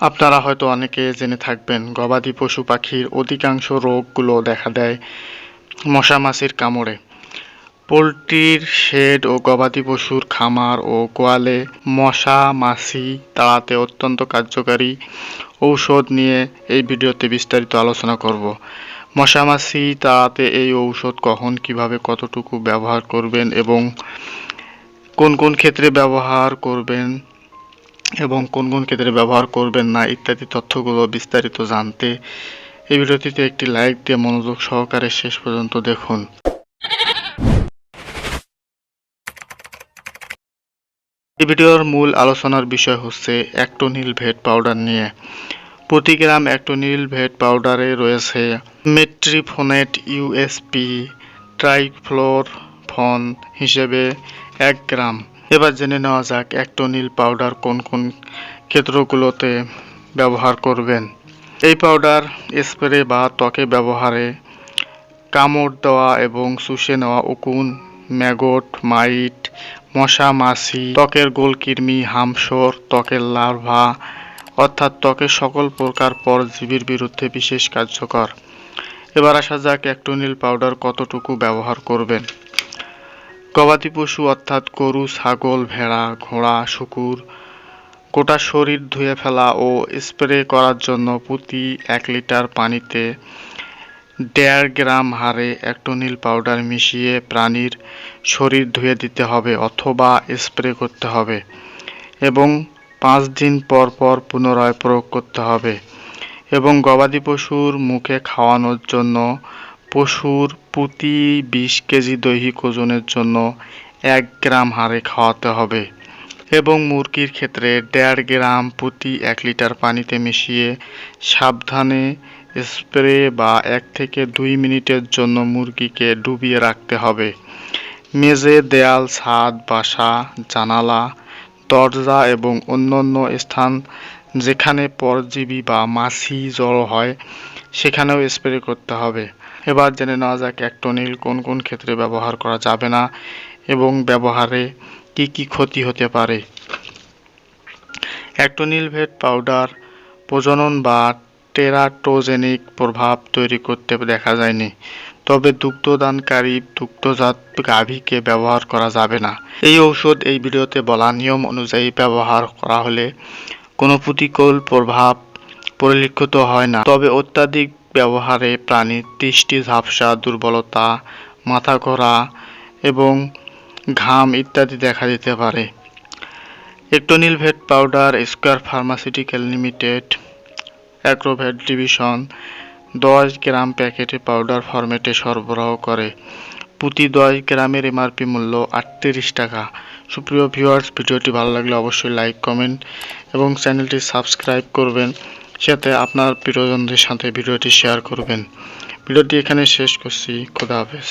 আপনারা হয়তো অনেকে জেনে থাকবেন, গবাদি পশু পাখির অধিকাংশ রোগগুলো দেখা দেয় মশা মাছির কামড়ে। পোলট্রির শেড ও গবাদি পশুর খামার ও গোয়ালে মশা মাছি তাড়াতে অত্যন্ত কার্যকারী ঔষধ নিয়ে এই ভিডিওতে বিস্তারিত আলোচনা করব। মশা মাছি তাড়াতে এই ঔষধ কখন, কীভাবে, কতটুকু ব্যবহার করবেন এবং কোন কোন ক্ষেত্রে ব্যবহার করবেন এবং কোন কোন ক্ষেত্রে ব্যবহার করবেন না ইত্যাদি তথ্যগুলো বিস্তারিত জানতে এই ভিডিওটিতে একটি লাইক দিয়ে মনোযোগ সহকারে শেষ পর্যন্ত দেখুন। এই ভিডিওর মূল আলোচনার বিষয় হচ্ছে অ্যাক্টোনিল ভেট পাউডার নিয়ে। প্রতি গ্রাম অ্যাক্টোনিল ভেট পাউডারে রয়েছে মেট্রিফোনেট ইউএসপি ট্রাইফ্লোরফন হিসেবে এক গ্রাম। এবার জেনে নেওয়া যাক অ্যাক্টোনিল পাউডার কোন কোন ক্ষেত্রগুলোতে ব্যবহার করবেন? এই পাউডার স্প্রে বা ত্বকে ব্যবহারে কামড় দেওয়া এবং শুষে নেওয়া উকুন, ম্যাগট, মাইট, মশা, মাছি, ত্বকের গোলকৃমি হামসর, ত্বকের লার্ভা, অর্থাৎ ত্বকের সকল প্রকার পরজীবীর বিরুদ্ধে বিশেষ কার্যকর। এবার আসা যাক অ্যাক্টোনিল পাউডার কতটুকু ব্যবহার করবেন? গবাদি পশু অর্থাৎ গরু, ছাগল, ভেড়া, ঘোড়া, শুকুর, গোটা শরীর ধুয়ে ফেলা ও স্প্রে করার জন্য প্রতি এক লিটার পানিতে দেড় গ্রাম হারে অ্যাক্টোনিল পাউডার মিশিয়ে প্রাণীর শরীর ধুয়ে দিতে হবে অথবা স্প্রে করতে হবে এবং পাঁচ দিন পর পর পুনরায় প্রয়োগ করতে হবে এবং গবাদি পশুর মুখে খাওয়ানোর জন্য পশুর প্রতি বিশ কেজি দৈহিক ওজনের জন্য এক গ্রাম হারে খাওয়াতে হবে এবং মুরগির ক্ষেত্রে দেড় গ্রাম প্রতি এক লিটার পানিতে মিশিয়ে সাবধানে স্প্রে বা এক থেকে দুই মিনিটের জন্য মুরগিকে ডুবিয়ে রাখতে হবে। মেঝে দেয়াল, ছাদ, বাসা, জানালা, দরজা এবং অন্যান্য স্থান যেখানে পরজীবী বা মাছি জড়ো হয়, সেখানেও স্প্রে করতে হবে। এবার জেনে নেওয়া যাক অ্যাক্টোনিল কোন কোন ক্ষেত্রে ব্যবহার করা যাবে না এবং ব্যবহারে কি কি ক্ষতি হতে পারে। অ্যাক্টোনিল ভেট পাউডার প্রজনন বা টেরাটোজেনিক প্রভাব তৈরি করতে দেখা যায়নি, তবে দুগ্ধদানকারী দুগ্ধজাত গাভীকে ব্যবহার করা যাবে না। এই ঔষধ এই ভিডিওতে বলা নিয়ম অনুযায়ী ব্যবহার করা হলে কোনো প্রতিকূল প্রভাব পরিলক্ষিত হয় না, তবে অত্যাধিক ব্যবহারে প্রাণীর দৃষ্টি ঝাপসা, দুর্বলতা, মাথা ঘোরা এবং ঘাম ইত্যাদি দেখা দিতে পারে। Ectonil vet powder Square pharmaceutical limited, agrovet division দশ গ্রাম প্যাকেটে পাউডার ফরম্যাটে সরবরাহ করে। প্রতি দশ গ্রামের এমআরপি মূল্য আটত্রিশ টাকা। সুপ্রিয় ভিউয়ার্স ভিডিওটি ভালো লাগলে অবশ্যই লাইক কমেন্ট এবং চ্যানেলটি সাবস্ক্রাইব করবেন। সাথে আপনার প্রিয়জনদের সাথে ভিডিওটি শেয়ার করবেন। ভিডিওটি এখানে শেষ করছি। খোদা হাফেজ।